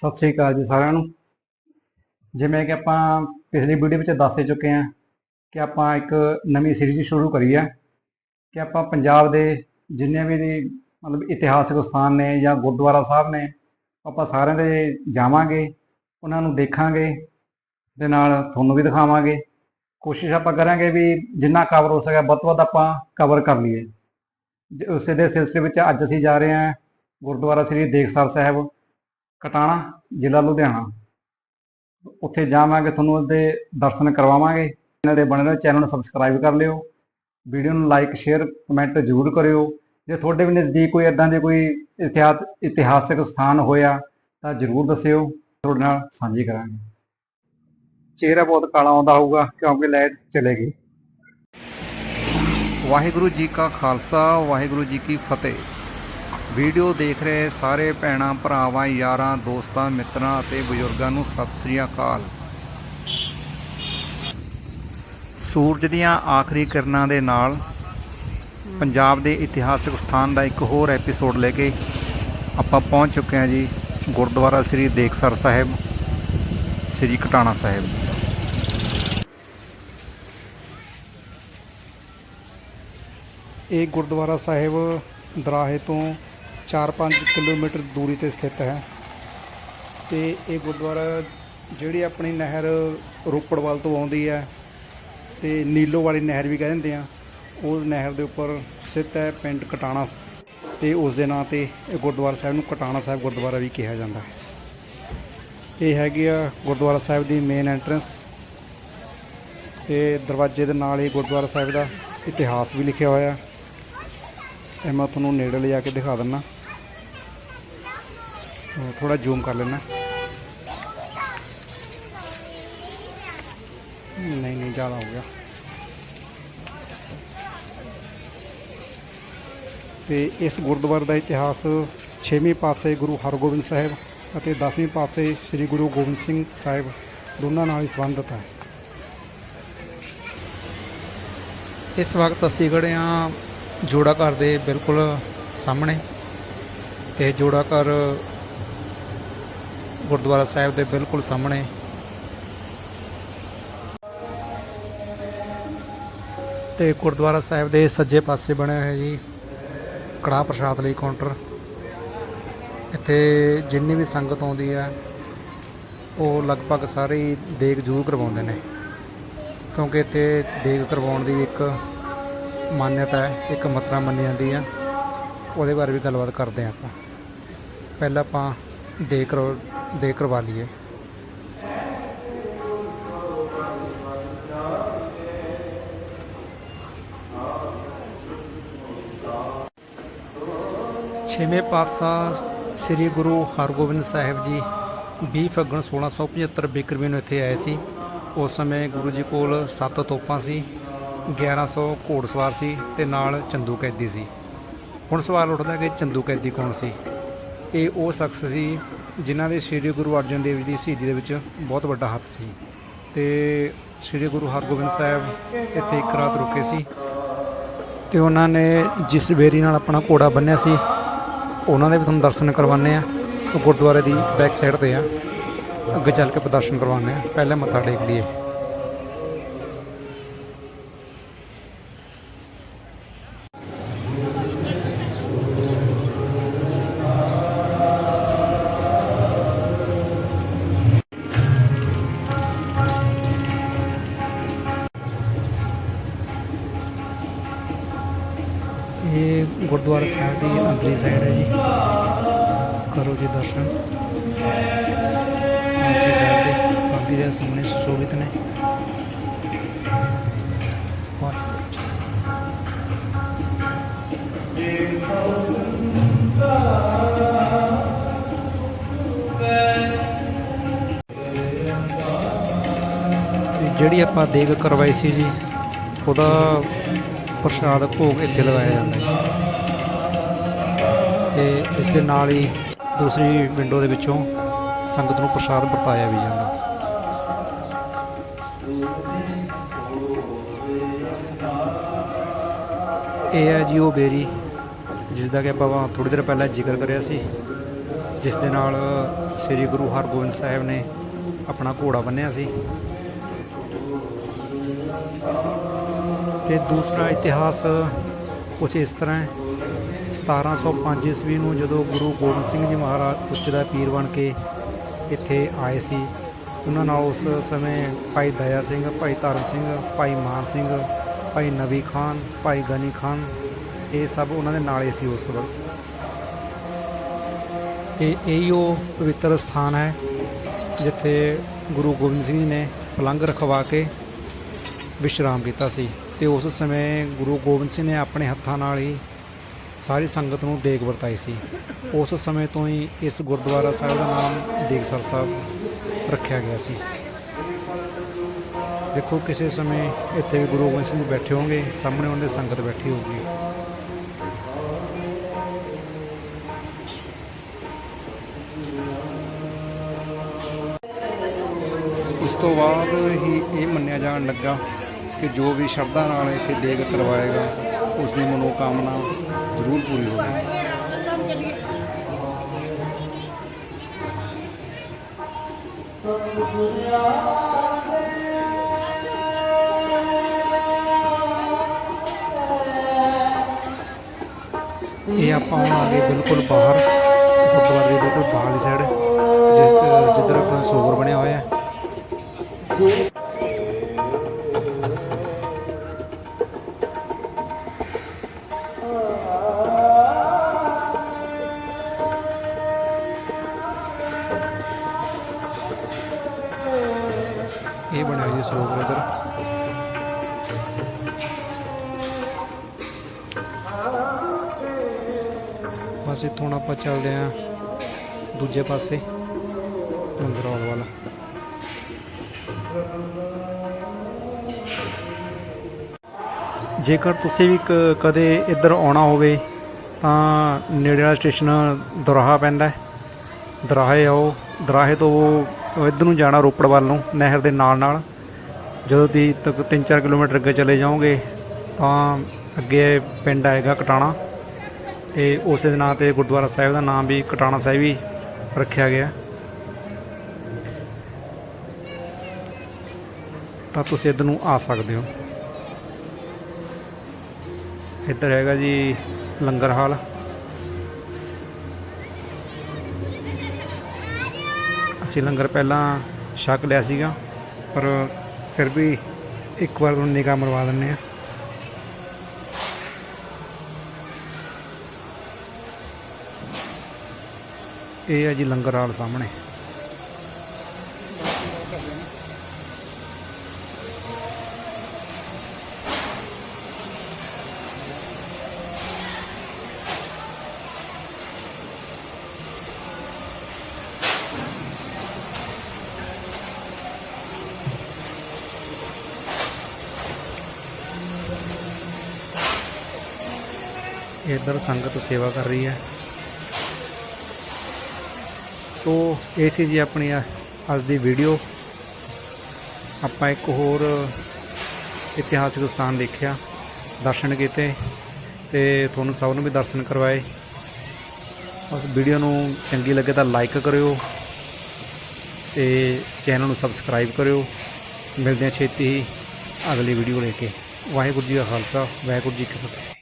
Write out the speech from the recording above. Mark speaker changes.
Speaker 1: ਸਤਿ ਸ੍ਰੀ ਅਕਾਲ ਜੀ ਸਾਰਿਆਂ ਨੂੰ। ਜਿਵੇਂ ਕਿ ਆਪਾਂ ਪਿਛਲੀ ਵੀਡੀਓ ਵਿੱਚ ਦੱਸ ਚੁੱਕੇ ਹਾਂ ਕਿ ਆਪਾਂ ਇੱਕ ਨਵੀਂ ਸੀਰੀਜ਼ ਸ਼ੁਰੂ ਕਰੀ ਹੈ ਕਿ ਆਪਾਂ ਪੰਜਾਬ ਦੇ ਜਿੰਨੇ ਵੀ ਮਤਲਬ ਇਤਿਹਾਸਕ ਸਥਾਨ ਨੇ ਜਾਂ ਗੁਰਦੁਆਰਾ ਸਾਹਿਬ ਨੇ, ਆਪਾਂ ਸਾਰਿਆਂ ਦੇ ਜਾਵਾਂਗੇ, ਉਹਨਾਂ ਨੂੰ ਦੇਖਾਂਗੇ, ਦੇ ਨਾਲ ਤੁਹਾਨੂੰ ਵੀ ਦਿਖਾਵਾਂਗੇ। ਕੋਸ਼ਿਸ਼ ਆਪਾਂ ਕਰਾਂਗੇ ਵੀ ਜਿੰਨਾ ਕਵਰ ਹੋ ਸਕਿਆ ਵੱਧ ਤੋਂ ਵੱਧ ਆਪਾਂ ਕਵਰ ਕਰ ਲਈਏ। ਜ- ਉਸੇ ਦੇ ਸਿਲਸਿਲੇ ਵਿੱਚ ਅੱਜ ਅਸੀਂ ਜਾ ਰਹੇ ਹਾਂ ਗੁਰਦੁਆਰਾ ਸ੍ਰੀ ਦੇਖਸਰ ਸਾਹਿਬ। ਕਟਾਣਾ ਜ਼ਿਲ੍ਹਾ ਲੁਧਿਆਣਾ। ਉੱਥੇ ਜਾਵਾਂਗੇ, ਤੁਹਾਨੂੰ ਉਹਦੇ ਦਰਸ਼ਨ ਕਰਵਾਵਾਂਗੇ। ਇਹਨਾਂ ਦੇ ਬਣੇ ਰਹੋ, ਚੈਨਲ ਨੂੰ ਸਬਸਕ੍ਰਾਈਬ ਕਰ ਲਿਓ। ਵੀਡੀਓ ਨੂੰ ਲਾਈਕ ਸ਼ੇਅਰ ਕਮੈਂਟ ਜ਼ਰੂਰ ਕਰਿਓ। ਜੇ ਤੁਹਾਡੇ ਵੀ ਨਜ਼ਦੀਕ ਕੋਈ ਇਦਾਂ ਦੇ ਕੋਈ ਇਤਿਹਾਸ, ਇਤਿਹਾਸਿਕ ਸਥਾਨ ਹੋਇਆ, ਤਾਂ ਜ਼ਰੂਰ ਦੱਸਿਓ। ਤੁਹਾਡੇ ਨਾਲ ਸਾਂਝੀ ਕਰਾਂਗੇ। ਚਿਹਰਾ ਬਹੁਤ ਕਾਲਾ ਆਉਂਦਾ ਹੋਊਗਾ, ਕਿਉਂਕਿ ਲਾਈਟ ਚਲੇ ਗਈ।
Speaker 2: ਵਾਹਿਗੁਰੂ ਜੀ ਕਾ ਖਾਲਸਾ, ਵਾਹਿਗੁਰੂ ਜੀ ਕੀ ਫਤਿਹ। ਵੀਡੀਓ ਦੇਖ ਰਹੇ ਸਾਰੇ ਭੈਣਾਂ, ਭਰਾਵਾਂ, ਯਾਰਾਂ, ਦੋਸਤਾਂ, ਮਿੱਤਰਾਂ ਅਤੇ ਬਜ਼ੁਰਗਾਂ ਨੂੰ ਸਤਿ ਸ੍ਰੀ ਅਕਾਲ। ਸੂਰਜ ਦੀਆਂ ਆਖਰੀ ਕਿਰਨਾਂ ਦੇ ਨਾਲ ਪੰਜਾਬ ਦੇ ਇਤਿਹਾਸਕ ਸਥਾਨ ਦਾ ਇੱਕ ਹੋਰ ਐਪੀਸੋਡ ਲੈ ਕੇ ਆਪਾਂ ਪਹੁੰਚ ਚੁੱਕੇ ਹਾਂ ਜੀ, ਗੁਰਦੁਆਰਾ ਸ੍ਰੀ ਦੇਖਸਰ ਸਾਹਿਬ, ਸ੍ਰੀ ਕਟਾਣਾ ਸਾਹਿਬ।
Speaker 3: ਇਹ ਗੁਰਦੁਆਰਾ ਸਾਹਿਬ ਦਰਾਹੇ ਤੋਂ 4-5 ਕਿਲੋਮੀਟਰ ਦੂਰੀ ਤੇ ਸਥਿਤ ਹੈ। ਤੇ ਇਹ ਗੁਰਦੁਆਰਾ ਜਿਹੜੀ ਆਪਣੀ ਨਹਿਰ ਰੋਪੜ ਵੱਲ ਤੋਂ ਆਉਂਦੀ ਹੈ ਤੇ ਨੀਲੋ ਵਾਲੀ ਨਹਿਰ ਵੀ ਕਹਿ ਦਿੰਦੇ ਆ, ਉਸ ਨਹਿਰ ਦੇ ਉੱਪਰ ਸਥਿਤ ਹੈ ਪਿੰਡ ਕਟਾਣਾ ਸ- ਤੇ ਉਸ ਦੇ ਨਾਂ ਤੇ ਇਹ ਗੁਰਦੁਆਰਾ ਸਾਹਿਬ ਨੂੰ ਕਟਾਣਾ ਸਾਹਿਬ ਗੁਰਦੁਆਰਾ ਵੀ ਕਿਹਾ ਜਾਂਦਾ ਹੈ। ਇਹ ਹੈਗੀ ਆ ਗੁਰਦੁਆਰਾ ਸਾਹਿਬ ਦੀ ਮੇਨ ਐਂਟਰੈਂਸ ਤੇ ਦਰਵਾਜ਼ੇ ਦੇ ਨਾਲ ਹੀ ਗੁਰਦੁਆਰਾ ਸਾਹਿਬ ਦਾ ਇਤਿਹਾਸ ਵੀ ਲਿਖਿਆ ਹੋਇਆ। ਇਹ ਮੈਂ ਤੁਹਾਨੂੰ ਨੇੜੇ ਲਿਜਾ ਕੇ ਦਿਖਾ ਦਿੰਨਾ। ਥੋੜਾ ਜ਼ੂਮ ਕਰ ਲੈਣਾ ਨਹੀਂ ਨਹੀਂ, ਜ਼ਿਆਦਾ ਹੋ ਗਿਆ। ਤੇ ਇਸ ਗੁਰਦੁਆਰੇ ਦਾ ਇਤਿਹਾਸ 6ਵੇਂ ਪਾਤਸ਼ਾਹ ਗੁਰੂ ਹਰਗੋਬਿੰਦ ਸਾਹਿਬ ਅਤੇ 10ਵੇਂ ਪਾਤਸ਼ਾਹ ਸ੍ਰੀ ਗੁਰੂ ਗੋਬਿੰਦ ਸਿੰਘ ਸਾਹਿਬ ਦੋਨਾਂ ਨਾਲ ਹੀ ਸੰਬੰਧਿਤ ਹੈ।
Speaker 4: ਇਸ ਵਕਤ ਅਸੀਂ ਖੜੇ ਹਾਂ ਜੋੜਾ ਘਰ ਦੇ ਬਿਲਕੁਲ ਸਾਹਮਣੇ ਤੇ ਜੋੜਾ ਘਰ ਗੁਰਦੁਆਰਾ ਸਾਹਿਬ ਦੇ ਬਿਲਕੁਲ ਸਾਹਮਣੇ। ਤੇ ਗੁਰਦੁਆਰਾ ਸਾਹਿਬ ਦੇ ਸੱਜੇ ਪਾਸੇ ਬਣਿਆ ਹੋਇਆ ਜੀ, ਕੜਾਹ ਪ੍ਰਸ਼ਾਦ ਲਈ ਕਾਊਂਟਰ। ਇੱਥੇ ਜਿੰਨੀ ਵੀ ਸੰਗਤ ਆਉਂਦੀ ਹੈ ਉਹ ਲਗਭਗ ਸਾਰੇ ਹੀ ਦੇਗ ਜ਼ਰੂਰ ਕਰਵਾਉਂਦੇ ਨੇ। ਕਿਉਂਕਿ ਇੱਥੇ ਦੇਗ ਕਰਵਾਉਣ ਦੀ ਇੱਕ ਮਾਨਤਾ ਹੈ, ਇੱਕ ਮਤਰਾ ਮੰਨੀ ਜਾਂਦੀ ਆ। ਉਹਦੇ ਬਾਰੇ ਵੀ ਗੱਲਬਾਤ ਕਰਦੇ ਹਾਂ ਆਪਾਂ। ਪਹਿਲਾਂ ਆਪਾਂ ਦੇ ਕਰੋ ਦੇ ਕਰਵਾ ਲਈਏ। ਛੇਵੇਂ ਪਾਤਸ਼ਾਹ ਸ੍ਰੀ ਗੁਰੂ ਹਰਗੋਬਿੰਦ ਸਾਹਿਬ ਜੀ 20 ਫੱਗਣ 1675 ਬਿਕਰਮੀ ਨੂੰ ਇੱਥੇ ਆਏ ਸੀ। ਉਸ ਸਮੇਂ ਗੁਰੂ ਜੀ ਕੋਲ 7 ਤੋਪਾਂ ਸੀ 1100 ਘੋੜਸਵਾਰ ਸੀ ਤੇ ਨਾਲ ਚੰਦੂ ਕੈਦੀ ਸੀ। ਹੁਣ ਸਵਾਲ ਉੱਠਦਾ ਕਿ ਚੰਦੂ ਕੈਦੀ ਕੌਣ ਸੀ? ਇਹ ਉਹ ਸ਼ਖਸ ਸੀ ਜਿਨ੍ਹਾਂ ਦੇ ਸ੍ਰੀ ਗੁਰੂ ਅਰਜਨ ਦੇਵ ਜੀ ਦੀ ਸ਼ਹੀਦੀ ਦੇ ਵਿੱਚ ਬਹੁਤ ਵੱਡਾ ਹੱਥ ਸੀ। ਤੇ ਸ੍ਰੀ ਗੁਰੂ ਹਰਗੋਬਿੰਦ ਸਾਹਿਬ ਇੱਥੇ ਇੱਕ ਰਾਤ ਰੁਕੇ ਸੀ ਤੇ ਉਹਨਾਂ ਨੇ ਜਿਸ ਬੇਰੀ ਨਾਲ ਆਪਣਾ ਘੋੜਾ ਬੰਨਿਆ ਸੀ, ਉਹਨਾਂ ਦੇ ਵੀ ਤੁਹਾਨੂੰ ਦਰਸ਼ਨ ਕਰਵਾਉਂਦੇ ਆ ਗੁਰਦੁਆਰੇ ਦੀ ਬੈਕ ਸਾਈਡ ਤੇ ਆ। ਅੱਗੇ ਚੱਲ ਕੇ ਪ੍ਰਦਰਸ਼ਨ ਕਰਵਾਉਂਦੇ ਆ ਪਹਿਲੇ ਮੱਥਾ ਟੇਕ ਲਈਏ। ਇਹ ਗੁਰਦੁਆਰਾ ਸਾਹਿਬ ਦੀ ਅੰਦਰਲੀ ਸਾਈਡ ਹੈ ਜੀ। ਕਰੋ ਜੀ ਦਰਸ਼ਨ। ਅੰਦਰਲੀ ਸਾਈਡ ਦੇ ਬਾਕੀ ਦੇ ਸਾਹਮਣੇ ਸੁਸ਼ੋਭਿਤ ਨੇ। ਜਿਹੜੀ ਆਪਾਂ ਦੇਗ ਕਰਵਾਈ ਸੀ ਜੀ, ਉਹਦਾ ਪ੍ਰਸ਼ਾਦ ਭੋਗ ਇੱਥੇ ਲਗਾਇਆ ਜਾਂਦਾ ਹੈ। ਤੇ ਇਸ ਦੇ ਨਾਲ ਹੀ ਦੂਸਰੀ ਵਿੰਡੋ ਦੇ ਵਿੱਚੋਂ ਸੰਗਤ ਨੂੰ ਪ੍ਰਸ਼ਾਦ ਵਰਤਾਇਆ ਵੀ ਜਾਂਦਾ। ਇਹ ਹੈ ਜੀ ਉਹ ਬੇਰੀ, ਜਿਸ ਦਾ ਕਿ ਆਪਾਂ ਥੋੜੀ ਦੇਰ ਪਹਿਲਾਂ ਜ਼ਿਕਰ ਕਰਿਆ ਸੀ, ਜਿਸ ਦੇ ਨਾਲ ਸ੍ਰੀ ਗੁਰੂ ਹਰਗੋਬਿੰਦ ਸਾਹਿਬ ਨੇ ਆਪਣਾ ਘੋੜਾ ਬੰਨਿਆ ਸੀ। ਤੇ ਦੂਸਰਾ ਇਤਿਹਾਸ ਕੁਝ ਇਸ ਤਰ੍ਹਾਂ ਹੈ। 1705 ਈਸਵੀ ਨੂੰ ਜਦੋਂ ਗੁਰੂ ਗੋਬਿੰਦ ਸਿੰਘ ਜੀ ਮਹਾਰਾਜ ਉੱਚ ਦਾ ਪੀਰ ਬਣ ਕੇ ਇੱਥੇ ਆਏ ਸੀ, ਉਹਨਾਂ ਨਾਲ ਉਸ ਸਮੇਂ ਭਾਈ ਦਇਆ ਸਿੰਘ, ਭਾਈ ਧਰਮ ਸਿੰਘ, ਭਾਈ ਮਾਨ ਸਿੰਘ, ਭਾਈ ਨਵੀ ਖਾਨ, ਭਾਈ ਗਨੀ ਖਾਨ, ਇਹ ਸਭ ਉਹਨਾਂ ਦੇ ਨਾਲੇ ਸੀ ਉਸ ਵਕਤ। ਤੇ ਇਹੀ ਉਹ ਪਵਿੱਤਰ ਸਥਾਨ ਹੈ ਜਿੱਥੇ ਗੁਰੂ ਗੋਬਿੰਦ ਸਿੰਘ ਜੀ ਨੇ ਪਲੰਘ ਰਖਵਾ ਕੇ ਵਿਸ਼ਰਾਮ ਕੀਤਾ ਸੀ। ਤੇ ਉਸ ਸਮੇਂ ਗੁਰੂ ਗੋਬਿੰਦ ਸਿੰਘ ਨੇ ਆਪਣੇ ਹੱਥਾਂ ਨਾਲ ਹੀ ਸਾਰੀ ਸੰਗਤ ਨੂੰ ਦੇਗ ਵਰਤਾਈ ਸੀ। ਉਸ ਸਮੇਂ ਤੋਂ ਹੀ ਇਸ ਗੁਰਦੁਆਰਾ ਸਾਹਿਬ ਦਾ ਨਾਮ ਦੇਗਸਰ ਸਾਹਿਬ ਰੱਖਿਆ ਗਿਆ ਸੀ। ਦੇਖੋ ਕਿਸੇ ਸਮੇਂ ਇੱਥੇ ਵੀ ਗੁਰੂ ਗੋਬਿੰਦ ਸਿੰਘ ਜੀ ਬੈਠੇ ਹੋਣਗੇ, ਸਾਹਮਣੇ ਉਹਨਾਂ ਦੇ ਸੰਗਤ ਬੈਠੀ ਹੋਊਗੀ।
Speaker 3: ਉਸ ਤੋਂ ਬਾਅਦ ਹੀ ਇਹ ਮੰਨਿਆ ਜਾਣ ਲੱਗਾ ਕਿ ਜੋ ਵੀ ਸ਼ਬਦਾਂ ਨਾਲ ਇੱਥੇ ਦੇਗ ਕਰਵਾਏਗਾ, ਉਸ ਦੀ ਮਨੋਕਾਮਨਾ ਜ਼ਰੂਰ ਪੂਰੀ ਹੋਵੇਗੀ।
Speaker 4: ਇਹ ਆਪਾਂ ਹੁਣ ਆ ਗਏ ਬਿਲਕੁਲ ਬਾਹਰ, ਗੁਰਦੁਆਰੇ ਦੇ ਬਿਲਕੁਲ ਬਾਹਰਲੀ ਸਾਈਡ ਜਿਸ ਜਿੱਧਰ ਆਪਣਾ ਸਰੋਵਰ ਬਣਿਆ ਹੋਇਆ ਹੈ। ਇਹ ਬਣਿਆ ਬਸ ਇੱਥੋਂ ਹੁਣ ਆਪਾਂ ਚੱਲਦੇ ਆਂ ਦੂਜੇ ਪਾਸੇ ਲੰਗਰ ਹਾਲ ਵੱਲ। ਜੇਕਰ ਤੁਸੀਂ ਵੀ ਕ- ਕਦੇ ਇੱਧਰ ਆਉਣਾ ਹੋਵੇ, ਤਾਂ ਨੇੜੇ ਵਾਲਾ ਸਟੇਸ਼ਨ ਦੁਰਾਹਾ ਪੈਂਦਾ ਹੈ। ਦਰਾਹੇ ਆਓ। ਦਰਾਹੇ ਤੋਂ ਇੱਧਰ ਨੂੰ ਜਾਣਾ ਰੋਪੜ ਵੱਲ ਨੂੰ, ਨਹਿਰ ਦੇ ਨਾਲ ਨਾਲ ਜਦੋਂ ਤੁਸੀਂ ਤੱਕ 3-4 ਕਿਲੋਮੀਟਰ ਅੱਗੇ ਚਲੇ ਜਾਓਗੇ, ਤਾਂ ਅੱਗੇ ਪਿੰਡ ਆਏਗਾ ਕਟਾਣਾ। ਤੇ ਉਸੇ ਦੇ ਨਾਂ ਤੇ ਗੁਰਦੁਆਰਾ ਸਾਹਿਬ ਦਾ ਨਾਮ ਵੀ ਕਟਾਣਾ ਸਾਹਿਬ ਹੀ ਰੱਖਿਆ ਗਿਆ। ਤਾਂ ਤੁਸੀਂ ਇੱਧਰ ਨੂੰ ਆ ਸਕਦੇ ਹੋ। ਇੱਧਰ ਹੈਗਾ ਜੀ ਲੰਗਰ ਹਾਲ। ਅਸੀਂ ਲੰਗਰ ਪਹਿਲਾਂ ਛਕ ਲਿਆ ਸੀਗਾ, ਪਰ ਫਿਰ ਵੀ ਇੱਕ ਵਾਰ ਤੁਹਾਨੂੰ ਨਿਗਾਹ ਮਰਵਾ ਦਿੰਨੇ ਆ ਇਹ ਆ ਜੀ ਲੰਗਰ ਹਾਲ ਸਾਹਮਣੇ। ਇੱਧਰ ਸੰਗਤ ਸੇਵਾ ਕਰ ਰਹੀ ਹੈ। ਸੋ, ਇਹ ਸੀ ਜੀ ਆਪਣੀ ਅੱਜ ਦੀ ਵੀਡੀਓ ਆਪਾਂ ਇੱਕ ਹੋਰ ਇਤਿਹਾਸਿਕ ਸਥਾਨ ਦੇਖਿਆ, ਦਰਸ਼ਨ ਕੀਤੇ ਤੇ ਤੁਹਾਨੂੰ ਸਭ ਨੂੰ ਵੀ ਦਰਸ਼ਨ ਕਰਵਾਏ। ਉਸ ਵੀਡੀਓ ਨੂੰ ਚੰਗੀ ਲੱਗੇ ਤਾਂ ਲਾਈਕ ਕਰਿਓ ਤੇ ਚੈਨਲ ਨੂੰ ਸਬਸਕ੍ਰਾਈਬ ਕਰਿਓ। ਮਿਲਦੇ ਹਾਂ ਛੇਤੀ ਹੀ ਅਗਲੀ ਵੀਡੀਓ ਲੈ ਕੇ। ਵਾਹਿਗੁਰੂ ਜੀ ਕਾ ਖਾਲਸਾ, ਵਾਹਿਗੁਰੂ ਜੀ ਕੀ ਫਤਿਹ।